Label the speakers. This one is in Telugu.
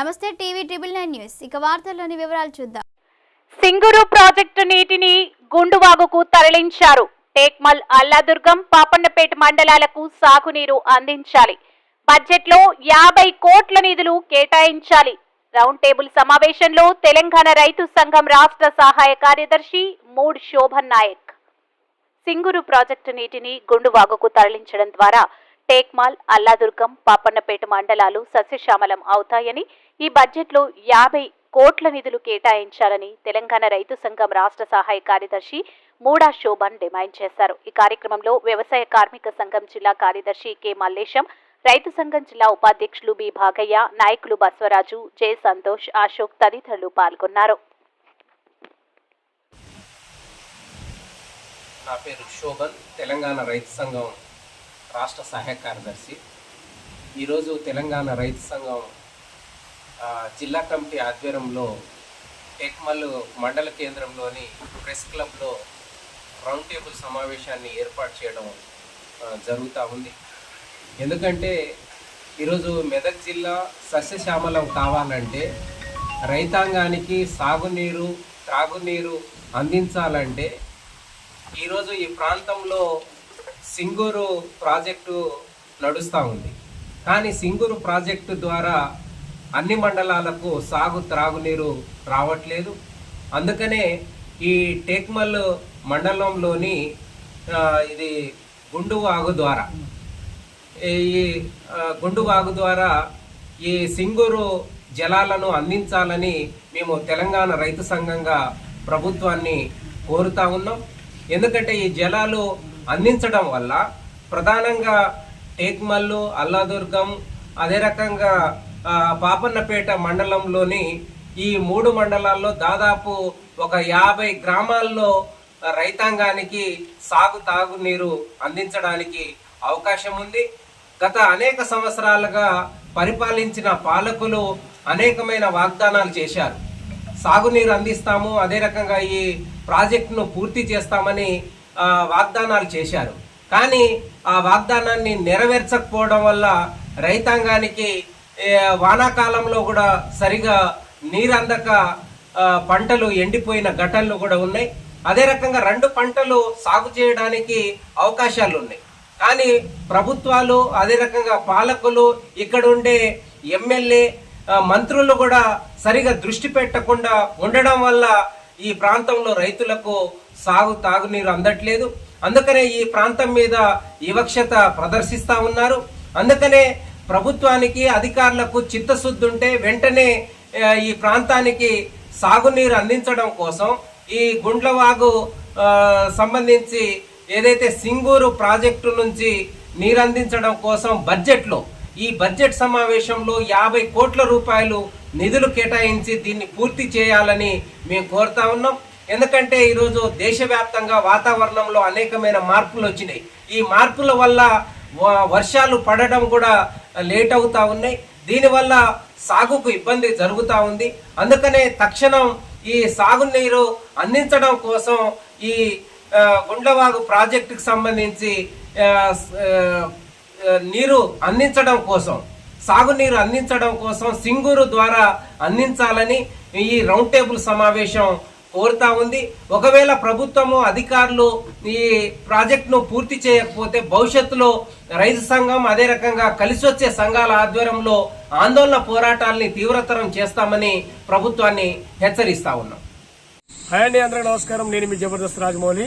Speaker 1: నమస్తే టీవీ ట్రిబుల్ నైన్ న్యూస్. ఇక వార్తల్లోని వివరాలు చూద్దాం.
Speaker 2: సింగూరు ప్రాజెక్టు నీటిని గుండువాగుకు తరలించారు. టేక్మల్ అల్లాదుర్గం పాపన్నపేట మండలాలకు సాగునీరు అందించాలి. బడ్జెట్లో యాభై కోట్ల నిధులు కేటాయించాలి. రౌండ్ టేబుల్ సమావేశంలో తెలంగాణ రైతు సంఘం రాష్ట్ర సహాయ కార్యదర్శి మూడ్ శోభన్ నాయక్. సింగూరు ప్రాజెక్టు నీటిని గుండువాగుకు తరలించడం ద్వారా టేక్మాల్ అల్లాదుర్గం పాపన్నపేట మండలాలు సస్యశ్యామలం అవుతాయని ఈ బడ్జెట్లో యాభై కోట్ల నిధులు కేటాయించాలని తెలంగాణ రైతు సంఘం రాష్ట్ర సహాయ కార్యదర్శి మూడా శోభన్ డిమాండ్ చేశారు. ఈ కార్యక్రమంలో వ్యవసాయ కార్మిక సంఘం జిల్లా కార్యదర్శి కె మల్లేశం రైతు సంఘం జిల్లా ఉపాధ్యక్షులు బి భాగయ్య నాయకులు బస్వరాజు జె సంతోష్ అశోక్ తదితరులు పాల్గొన్నారు.
Speaker 3: నా పేరు శోభన్ తెలంగాణ రైతు సంఘం రాష్ట్ర సహాయ కార్యదర్శి. ఈరోజు తెలంగాణ రైతు సంఘం జిల్లా కమిటీ ఆధ్వర్యంలో టెక్మల్ మండల కేంద్రంలోని ప్రెస్ క్లబ్లో రౌండ్ టేబుల్ సమావేశాన్ని ఏర్పాటు చేయడం జరుగుతూ ఉంది. ఎందుకంటే ఈరోజు మెదక్ జిల్లా సస్యశ్యామలం కావాలంటే రైతాంగానికి సాగునీరు త్రాగునీరు అందించాలంటే ఈరోజు ఈ ప్రాంతంలో సింగూరు ప్రాజెక్టు నడుస్తూ ఉంది. కానీ సింగూరు ప్రాజెక్టు ద్వారా అన్ని మండలాలకు సాగు త్రాగునీరు రావట్లేదు. అందుకనే ఈ టేక్మల్ మండలంలోని ఇది గుండువాగు ద్వారా ఈ గుండువాగు ద్వారా ఈ సింగూరు జలాలను అందించాలని మేము తెలంగాణ రైతు సంఘంగా ప్రభుత్వాన్ని కోరుతా ఉన్నాం. ఎందుకంటే ఈ జలాలు అందించడం వల్ల ప్రధానంగా టేక్మల్లు అల్లాదుర్గం అదే రకంగా పాపన్నపేట మండలంలోని ఈ మూడు మండలాల్లో దాదాపు ఒక యాభై గ్రామాల్లో రైతాంగానికి సాగు తాగునీరు అందించడానికి అవకాశం ఉంది. గత అనేక సంవత్సరాలుగా పరిపాలించిన పాలకులు అనేకమైన వాగ్దానాలు చేశారు. సాగునీరు అందిస్తాము అదే రకంగా ఈ ప్రాజెక్టును పూర్తి చేస్తామని వాగ్దానాలు చేశారు. కానీ ఆ వాగ్దానాన్ని నెరవేర్చకపోవడం వల్ల రైతాంగానికి వానాకాలంలో కూడా సరిగా నీరందక పంటలు ఎండిపోయిన ఘటనలు కూడా ఉన్నాయి. అదే రకంగా రెండు పంటలు సాగు చేయడానికి అవకాశాలు ఉన్నాయి. కానీ ప్రభుత్వాలు అదే రకంగా పాలకులు ఇక్కడ ఉండే ఎమ్మెల్యే మంత్రులు కూడా సరిగా దృష్టి పెట్టకుండా ఉండడం వల్ల ఈ ప్రాంతంలో రైతులకు సాగు తాగునీరు అందట్లేదు. అందుకనే ఈ ప్రాంతం మీద వివక్షత ప్రదర్శిస్తూ ఉన్నారు. అందుకనే ప్రభుత్వానికి అధికారులకు చిత్తశుద్ధి ఉంటే వెంటనే ఈ ప్రాంతానికి సాగునీరు అందించడం కోసం ఈ గుండ్లవాగు సంబంధించి ఏదైతే సింగూరు ప్రాజెక్టు నుంచి నీరు అందించడం కోసం బడ్జెట్లో ఈ బడ్జెట్ సమావేశంలో యాభై కోట్ల రూపాయలు నిధులు కేటాయించి దీన్ని పూర్తి చేయాలని మేము కోరుతా ఉన్నాం. ఎందుకంటే ఈరోజు దేశవ్యాప్తంగా వాతావరణంలో అనేకమైన మార్పులు వచ్చినాయి. ఈ మార్పుల వల్ల వ- వర్షాలు పడడం కూడా లేట్ అవుతా ఉన్నాయి. దీనివల్ల సాగుకు ఇబ్బంది జరుగుతూ ఉంది. అందుకనే తక్షణం ఈ సాగునీరు అందించడం కోసం ఈ గుండవాగు గుండ్లవాగు ప్రాజెక్టుకు సంబంధించి నీరు అందించడం కోసం సాగునీరు అందించడం కోసం సింగూరు ద్వారా అందించాలని ఈ రౌండ్ టేబుల్ సమావేశం కోరుతా ఉంది. ఒకవేళ ప్రభుత్వము అధికారులు ఈ ప్రాజెక్టును పూర్తి చేయకపోతే భవిష్యత్తులో రైతు సంఘం అదే రకంగా కలిసి వచ్చే సంఘాల ఆధ్వర్యంలో ఆందోళన పోరాటాల్ని తీవ్రతరం చేస్తామని ప్రభుత్వాన్ని హెచ్చరిస్తా ఉన్నాం.
Speaker 4: హాయ్ అండి అందరికీ నమస్కారం. నేను మీ జబర్దస్త్ రాజమౌళి.